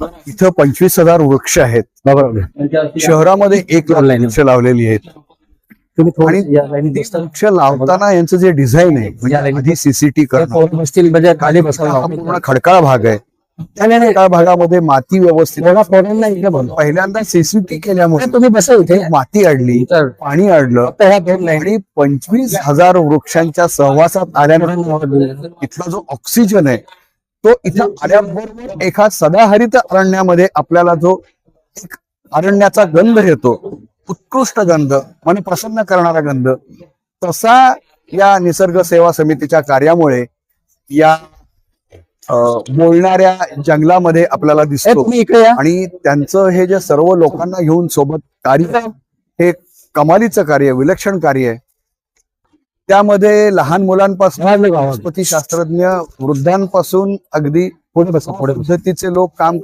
इथं पंचवीस हजार वृक्ष आहेत. शहरामध्ये एक लाख. वृक्ष लावलेली आहेत. आणि. वृक्ष लावताना यांचं जे डिझाईन आहे म्हणजे सीसीटी करणं. म्हणजे खाली बसायला पूर्ण खडकाळ भाग आहे. त्या भागामध्ये माती व्यवस्थित. पहिल्यांदा सीसीटी केल्यामुळे तुम्ही बसा इथे. माती अडली तर पाणी अडलं आणि पंचवीस हजार वृक्षांच्या सहवासात आल्यानंतर इथला जो ऑक्सिजन आहे तो इथं आल्याबरोबर एका सदाहरित अरण्यामध्ये आपल्याला जो एक अरण्याचा गंध येतो उत्कृष्ट गंध मन प्रसन्न करणारा गंध तसा या निसर्ग सेवा समितीच्या कार्यामुळे या बोलणाऱ्या जंगलामध्ये आपल्याला दिसतो. आणि त्यांचं हे जे सर्व लोकांना घेऊन सोबत कार्य हे कमालीचं कार्य विलक्षण कार्य आहे. त्यामध्ये लहान मुलांपासून. वनस्पती शास्त्रज्ञ वृद्धांपासून अगदी पुढे पुढे पद्धतीचे लोक काम